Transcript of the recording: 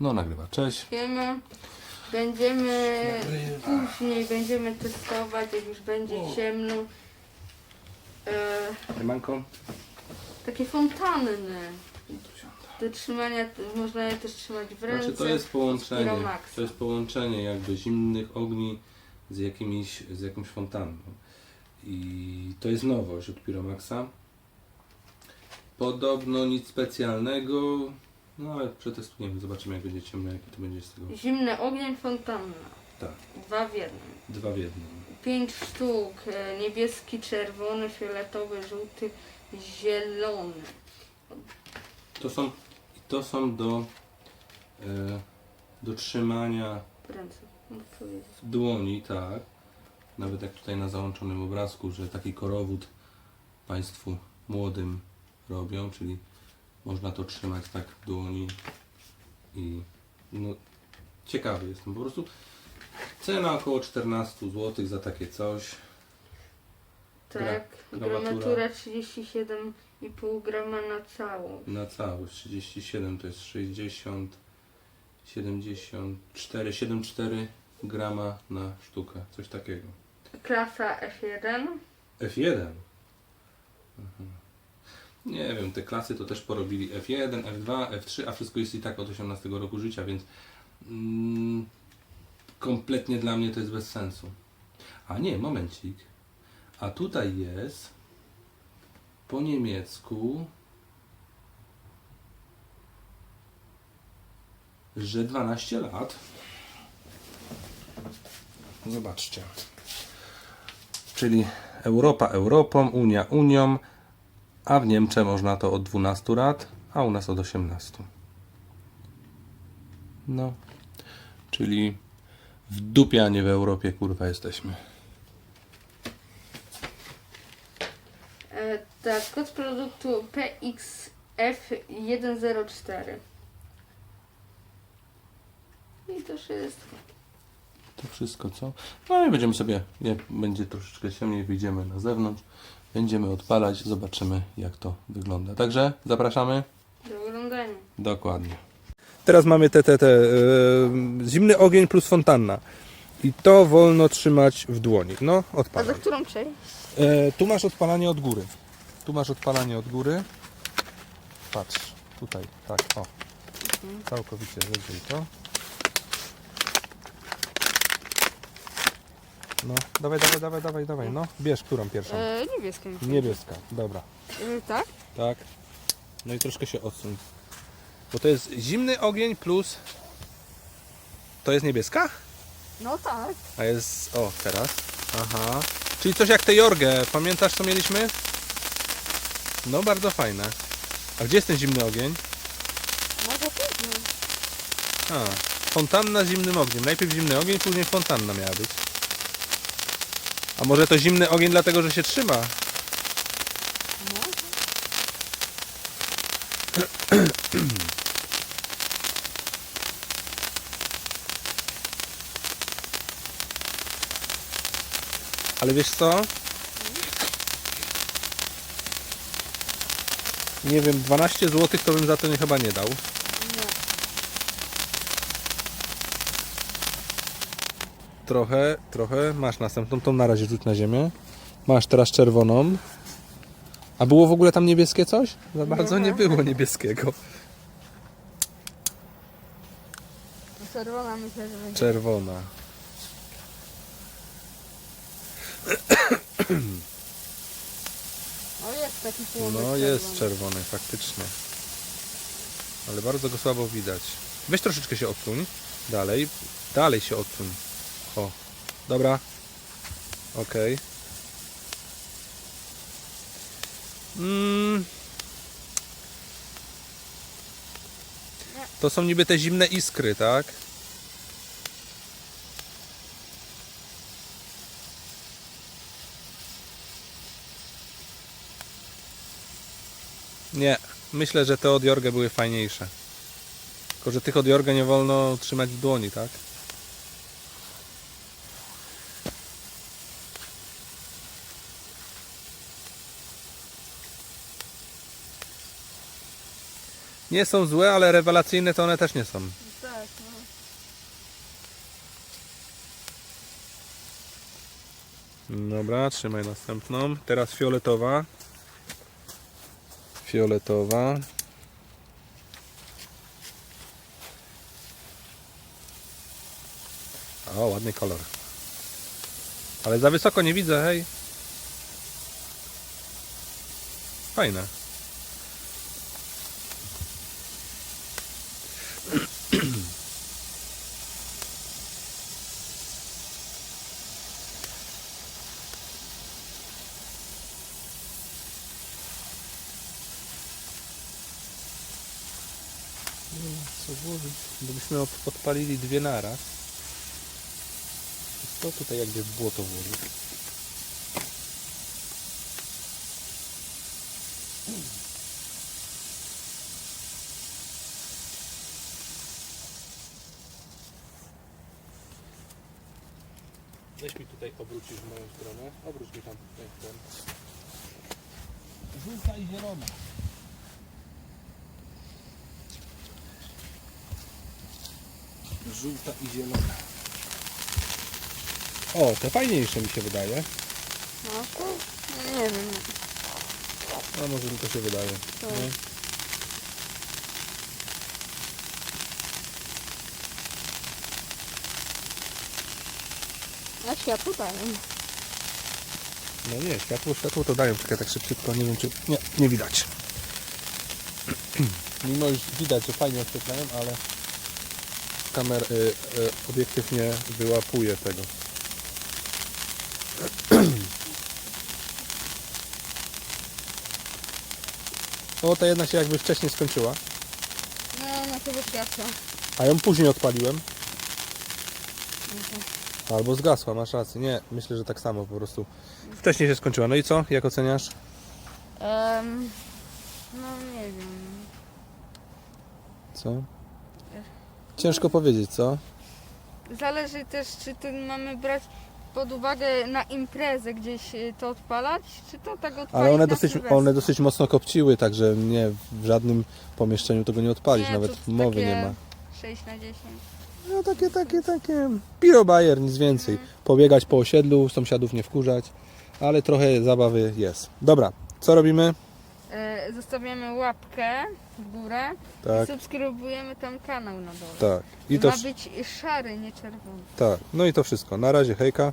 No nagrywa, cześć. Wiemy, będziemy później będziemy testować, jak już będzie ciemno. E, Manko? takie fontanny. Do trzymania, można je też trzymać w ręce. Znaczy to jest połączenie, Spiromaxa. to jest połączenie jakby zimnych ogni z, jakimiś, z jakąś fontanną. I to jest nowość od Piromaxa. Podobno nic specjalnego, no ale przetestujemy, zobaczymy jak będzie ciemno, jaki to będzie z tego. Zimny ogień, fontanna. Tak, Dwa w jednym. dwa w jednym. Pięć sztuk. e, Niebieski, czerwony, fioletowy, żółty, zielony. To są, to są do, e, do trzymania W w dłoni, tak. Nawet jak tutaj na załączonym obrazku, że taki korowód Państwu młodym robią, czyli można to trzymać tak w dłoni i no, ciekawy jestem po prostu. Cena około 14 zł za takie coś. Tak, Gra- gramatura. gramatura 37,5 grama na całą. Na całość 37 to jest 60, 74, 74 grama na sztukę, coś takiego. Klasa F1. F1. Mhm. Nie wiem, te klasy to też porobili F1, F2, F3, a wszystko jest i tak od 18 roku życia, więc mm, kompletnie dla mnie to jest bez sensu. A nie, momencik. A tutaj jest po niemiecku, że 12 lat. Zobaczcie. Czyli Europa Europą, Unia Unią, a w Niemczech można to od 12 lat, a u nas od 18. No, czyli w dupie, a nie w Europie, kurwa, jesteśmy. E, tak, kod produktu PXF104. I to wszystko. To wszystko, co? No i będziemy sobie, jak będzie troszeczkę ciemniej, wyjdziemy na zewnątrz, będziemy odpalać, zobaczymy, jak to wygląda. Także zapraszamy. Do oglądania. Dokładnie. Teraz mamy te, te, te e, zimny ogień plus fontanna. I to wolno trzymać w dłoni. No, A odpalaj. za którą przejść? E, tu masz odpalanie od góry. Tu masz odpalanie od góry. Patrz, tutaj, tak, o. Całkowicie wyżej to. No, dawaj, dawaj, dawaj, dawaj, dawaj, no. Bierz którą pierwszą. E, niebieską. Niebieska, dobra. E, tak? Tak. No i troszkę się odsuń. Bo to jest zimny ogień plus... To jest niebieska? No tak. A jest... O, teraz. Aha. Czyli coś jak tę jorgę. Pamiętasz co mieliśmy? No, bardzo fajne. A gdzie jest ten zimny ogień? Może później. A, fontanna z zimnym ogniem. Najpierw zimny ogień, później fontanna miała być. A może to zimny ogień dlatego, że się trzyma? Ale wiesz co? Nie wiem, 12 zł to bym za to nie, chyba nie dał. Trochę, trochę. Masz następną, tą na razie rzuć na ziemię. Masz teraz czerwoną. A było w ogóle tam niebieskie coś? Za bardzo nie było niebieskiego. Czerwona myślę, że będzie. Czerwona. O jest taki słodek No jest czerwony, faktycznie. Ale bardzo go słabo widać. Weź troszeczkę się odsuń. Dalej. Dalej się odsuń. O. Dobra. Okej. Mm. To są niby te zimne iskry, tak? Nie, myślę, że te od Jorge były fajniejsze. Tylko, że tych od Jorge nie wolno trzymać w dłoni, tak? Nie są złe, ale rewelacyjne to one też nie są. Tak, no. Dobra, trzymaj następną. Teraz fioletowa. Fioletowa. O, ładny kolor. Ale za wysoko nie widzę, hej. Fajne. Co włożyć? Gdybyśmy podpalili dwie naraz. To tutaj jakby w błoto włożyć. Weź mi tutaj obrócisz w moją stronę. Obróć mi tam. Żółta i zielona. Żółta i zielona. O, te fajniejsze mi się wydaje. No to nie wiem. A może mi to się wydaje. Tak. Nie? Na światło dają. No nie, światło, światło to dają, tylko tak szybciutko nie wiem czy... Nie, nie widać. Mimo już widać, że fajnie oświetlają, ale kamer, y, y, obiektyw nie wyłapuje tego. O, ta jedna się jakby wcześniej skończyła, No, na to wyświatła. a ją później odpaliłem. Albo zgasła, masz rację. Nie, myślę, że tak samo po prostu. Wcześniej się skończyła. No i co? Jak oceniasz? No nie wiem. Co? Ciężko powiedzieć, co? Zależy też, czy to mamy brać pod uwagę na imprezę gdzieś y, to odpalać, czy to tak odpalić Ale one na dosyć, Sylwestra? one dosyć mocno kopciły, także nie, w żadnym pomieszczeniu tego nie odpalić, Nie, nawet to mowy takie nie ma. 6 na 10. No takie, takie, takie. Pirobajer, nic więcej. Mhm. Pobiegać po osiedlu, sąsiadów nie wkurzać, ale trochę zabawy jest. Dobra, co robimy? E, zostawiamy łapkę w górę Tak, i subskrybujemy tam kanał na dole. tak. I to, Ma być szary, nie czerwony. tak. No i to wszystko. Na razie, hejka.